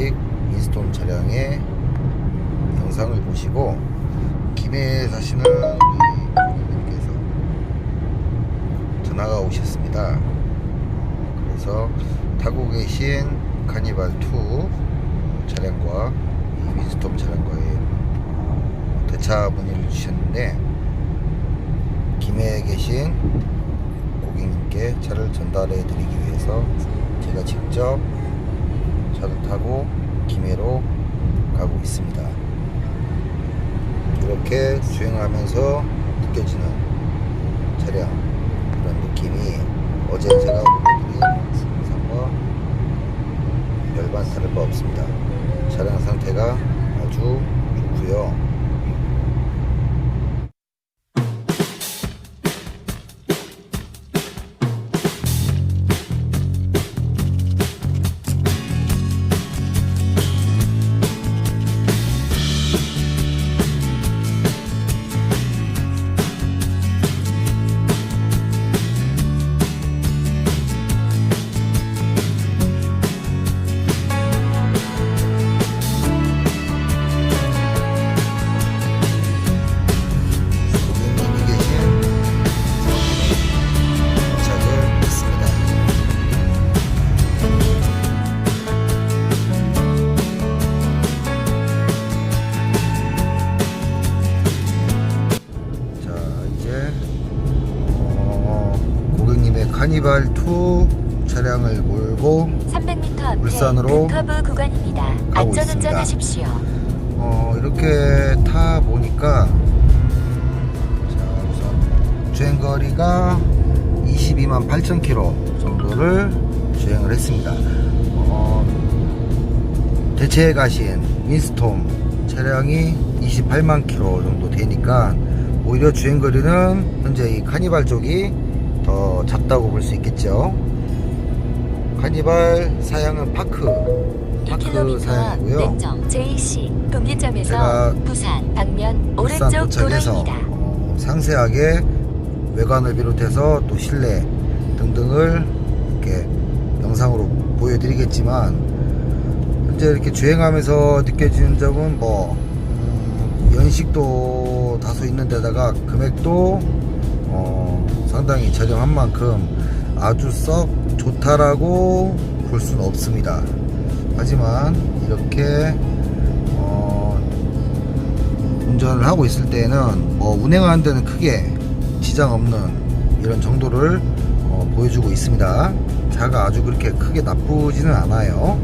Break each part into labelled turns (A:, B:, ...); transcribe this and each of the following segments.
A: 2009년식 윈스톰 차량의 영상을 보시고 김해에 사시는 우리 고객님께서 전화가 오셨습니다. 그래서 타고 계신 카니발 2 차량과 이 윈스톰 차량과의 대차 문의를 주셨는데 김해에 계신 고객님께 차를 전달해 드리기 위해서 제가 직접 차를 타고 김해로 가고 있습니다. 이렇게 주행하면서 느껴지는 차량 그런 느낌이 어제 제가 보여드린 영상과 별반 다를 바 없습니다. 차량 상태가 아주 좋고요. 카니발 2 차량을 몰고
B: 300m 앞에
A: 울산으로
B: 급커브 구간입니다. 안전운전하십시오.
A: 어, 이렇게 타 보니까 자 우선 주행 거리가 22만 8천 킬로 정도를 주행을 했습니다. 어, 대체해 가신 윈스톰 차량이 28만 킬로 정도 되니까 오히려 주행 거리는 현재 이 카니발 쪽이 더 작다고 볼 수 있겠죠. 카니발 사양은 파크 파크
B: 1km
A: 사양이고요.
B: JC 분기점에서 부산 방면 오른쪽 도로입니다.
A: 어, 상세하게 외관을 비롯해서 또 실내 등등을 이렇게 영상으로 보여드리겠지만 현재 이렇게 주행하면서 느껴지는 점은 뭐 음, 연식도 다소 있는 데다가 금액도 어, 상당히 저렴한 만큼 아주 썩 좋다라고 볼 수는 없습니다. 하지만 이렇게 어, 운전을 하고 있을 때는 뭐 운행하는 데는 크게 지장 없는 이런 정도를 어, 보여주고 있습니다. 차가 아주 그렇게 크게 나쁘지는 않아요.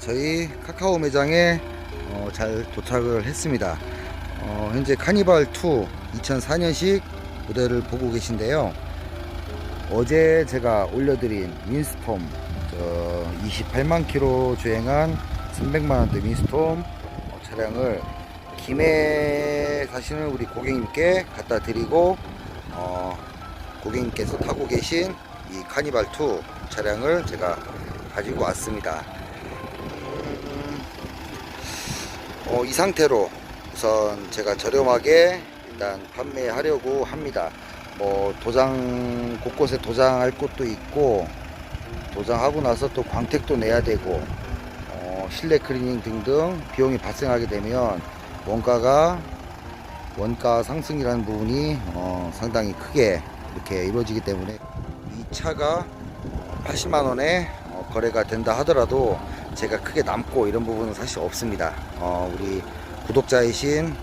A: 저희 카카오 매장에 어, 잘 도착을 했습니다. 어, 현재 카니발 2 2004년식 모델을 보고 계신데요. 어제 제가 올려드린 윈스톰 저 28만 킬로 주행한 300만 원대 윈스톰 어, 차량을 김해 사시는 우리 고객님께 갖다 드리고 어, 고객님께서 타고 계신 이 카니발 2 차량을 제가 가지고 왔습니다. 어, 이 상태로 우선 제가 저렴하게 일단 판매하려고 합니다. 뭐 도장 곳곳에 도장할 곳도 있고 도장하고 나서 또 광택도 내야 되고 어, 실내 클리닝 등등 비용이 발생하게 되면 원가가 원가 상승이라는 부분이 어, 상당히 크게 이렇게 이루어지기 때문에 이 차가 80만 원에 어, 거래가 된다 하더라도 제가 크게 남고 이런 부분은 사실 없습니다. 어, 우리 구독자이신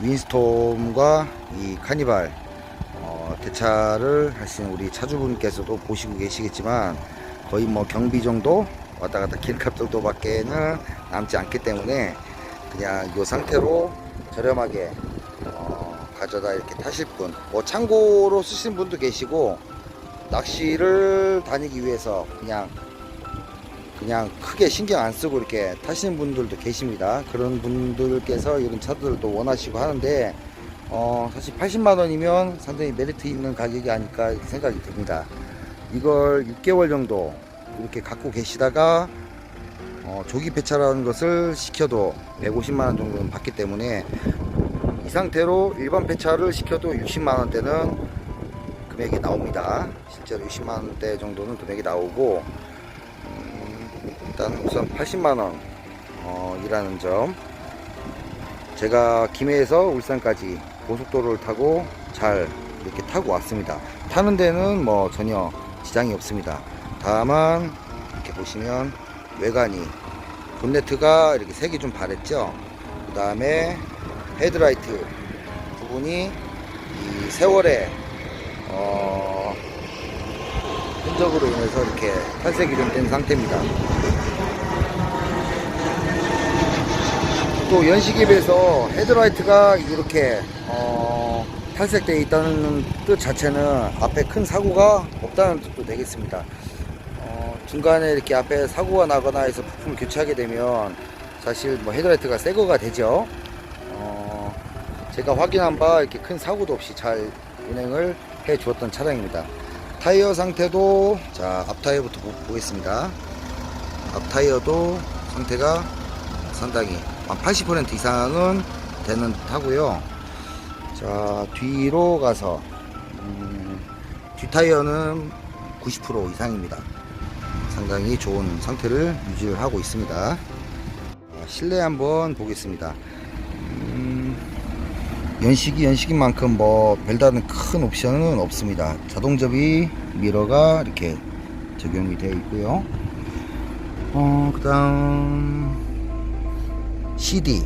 A: 윈스톰과 이 카니발 어, 대차를 하신 우리 차주분께서도 보시고 계시겠지만 거의 뭐 경비 정도 왔다 갔다 길값 정도밖에는 남지 않기 때문에 그냥 이 상태로 저렴하게 어, 가져다 이렇게 타실 분, 뭐 창고로 쓰시는 분도 계시고 낚시를 다니기 위해서 그냥 그냥 크게 신경 안 쓰고 이렇게 타시는 분들도 계십니다. 그런 분들께서 이런 차들도 원하시고 하는데 어, 사실 80만 원이면 상당히 메리트 있는 가격이 아닐까 생각이 듭니다. 이걸 6개월 정도 이렇게 갖고 계시다가 어, 조기 폐차라는 것을 시켜도 150만 원 정도는 받기 때문에 이 상태로 일반 폐차를 시켜도 60만 원대는 금액이 나옵니다. 실제로 60만 원대 정도는 금액이 나오고 음, 일단 우선 80만 원 어, 이라는 점 제가 김해에서 울산까지 고속도로를 타고 잘 이렇게 타고 왔습니다. 타는 데는 뭐 전혀 지장이 없습니다. 다만 이렇게 보시면 외관이 본네트가 이렇게 색이 좀 바랬죠. 그 다음에 헤드라이트 부분이 이 세월의 어, 흔적으로 인해서 이렇게 탈색이 좀 된 상태입니다. 또 연식에 비해서 헤드라이트가 이렇게 어, 탈색되어 있다는 뜻 자체는 앞에 큰 사고가 없다는 뜻도 되겠습니다. 어, 중간에 이렇게 앞에 사고가 나거나 해서 부품을 교체하게 되면 사실 뭐 헤드라이트가 새 거가 되죠. 어, 제가 확인한 바 이렇게 큰 사고도 없이 잘 운행을 해 주었던 차량입니다. 타이어 상태도 자, 앞 타이어부터 보- 보겠습니다. 앞 타이어도 상태가 상당히 한 80% 이상은 되는 듯 하고요. 자, 뒤로 가서 음, 뒷 타이어는 90% 이상입니다. 상당히 좋은 상태를 유지를 하고 있습니다. 자, 실내 한번 보겠습니다. 음, 연식이 연식인 만큼 뭐 별다른 큰 옵션은 없습니다. 자동 접이 미러가 이렇게 적용이 되어 있고요. 어, 그 다음 CD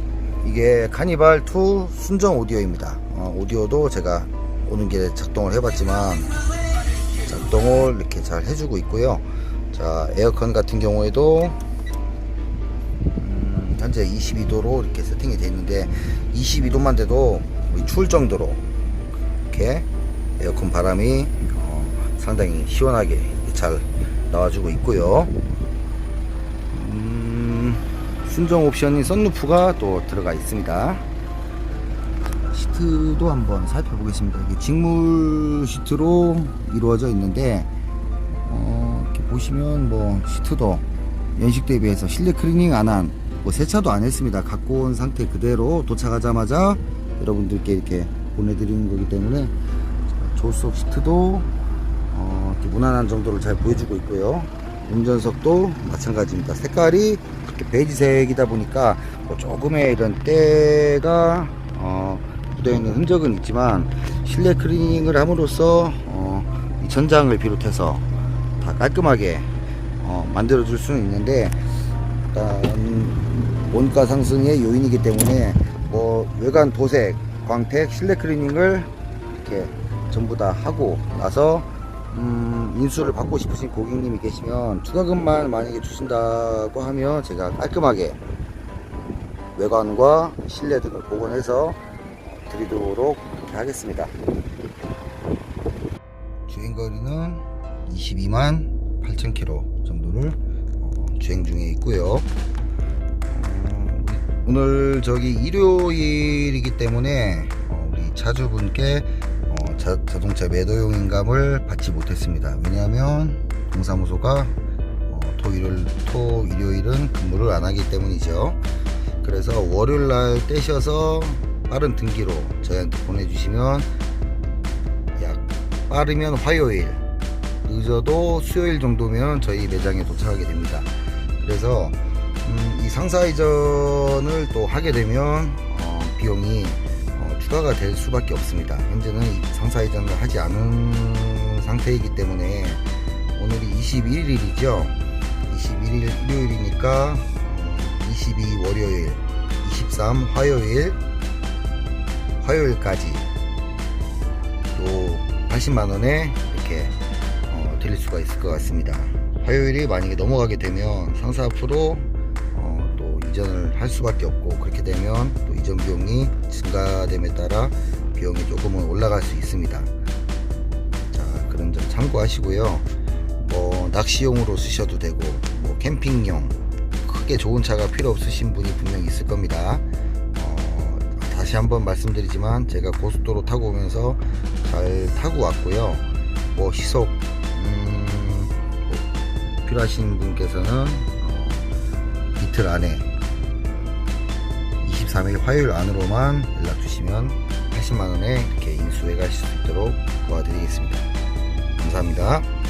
A: 이게 카니발 2 순정 오디오입니다. 어, 오디오도 제가 오는 길에 작동을 해봤지만 작동을 이렇게 잘 해주고 있고요. 자 에어컨 같은 경우에도 음, 현재 22도로 이렇게 세팅이 되어 있는데 22도만 돼도 추울 정도로 이렇게 에어컨 바람이 어, 상당히 시원하게 잘 나와주고 있고요. 음, 순정 옵션인 썬루프가 또 들어가 있습니다. 시트도 한번 살펴보겠습니다. 이게 직물 시트로 이루어져 있는데 어, 이렇게 보시면 뭐 시트도 연식 대비해서 실내 클리닝 안한 뭐 세차도 안 했습니다. 갖고 온 상태 그대로 도착하자마자 여러분들께 이렇게 보내드리는 거기 때문에 자, 조수석 시트도 어, 무난한 정도를 잘 보여주고 있고요. 운전석도 마찬가지입니다. 색깔이 이렇게 베이지색이다 보니까 뭐 조금의 이런 때가 어, 묻어있는 흔적은 있지만 실내 클리닝을 함으로써 어, 이 전장을 비롯해서 다 깔끔하게 어, 만들어 줄 수는 있는데 일단 원가 상승의 요인이기 때문에 뭐 외관 도색, 광택, 실내 클리닝을 이렇게 전부 다 하고 나서 음, 인수를 받고 싶으신 고객님이 계시면 추가금만 만약에 주신다고 하면 제가 깔끔하게 외관과 실내 등을 복원해서 드리도록 하겠습니다. 주행거리는 22만 8천 킬로 정도를 어, 주행 중에 있고요. 오늘 저기 일요일이기 때문에 어, 우리 차주분께 어, 자, 자동차 매도용 인감을 받지 못했습니다. 왜냐하면 동사무소가 어, 토일요일, 토 일요일은 근무를 안 하기 때문이죠. 그래서 월요일 날 떼셔서 빠른 등기로 저희한테 보내주시면 약 빠르면 화요일 늦어도 수요일 정도면 저희 매장에 도착하게 됩니다. 그래서 음, 이 상사 이전을 또 하게 되면 어, 비용이 어, 추가가 될 수밖에 없습니다. 현재는 이 상사 이전을 하지 않은 상태이기 때문에 오늘이 21일이죠. 21일 일요일이니까 어, 22 월요일, 23 화요일, 화요일까지 또 80만 원에 이렇게 어, 드릴 수가 있을 것 같습니다. 화요일이 만약에 넘어가게 되면 상사 앞으로 이전을 할 수밖에 없고 그렇게 되면 또 이전 비용이 증가됨에 따라 비용이 조금은 올라갈 수 있습니다. 자 그런 점 참고하시고요. 뭐 낚시용으로 쓰셔도 되고 뭐 캠핑용 크게 좋은 차가 필요 없으신 분이 분명히 있을 겁니다. 어, 다시 한번 말씀드리지만 제가 고속도로 타고 오면서 잘 타고 왔고요. 뭐 시속 음, 뭐 필요하신 분께서는 어, 이틀 안에 23일 화요일 안으로만 연락 주시면 80만 원에 이렇게 인수해 가실 수 있도록 도와드리겠습니다. 감사합니다.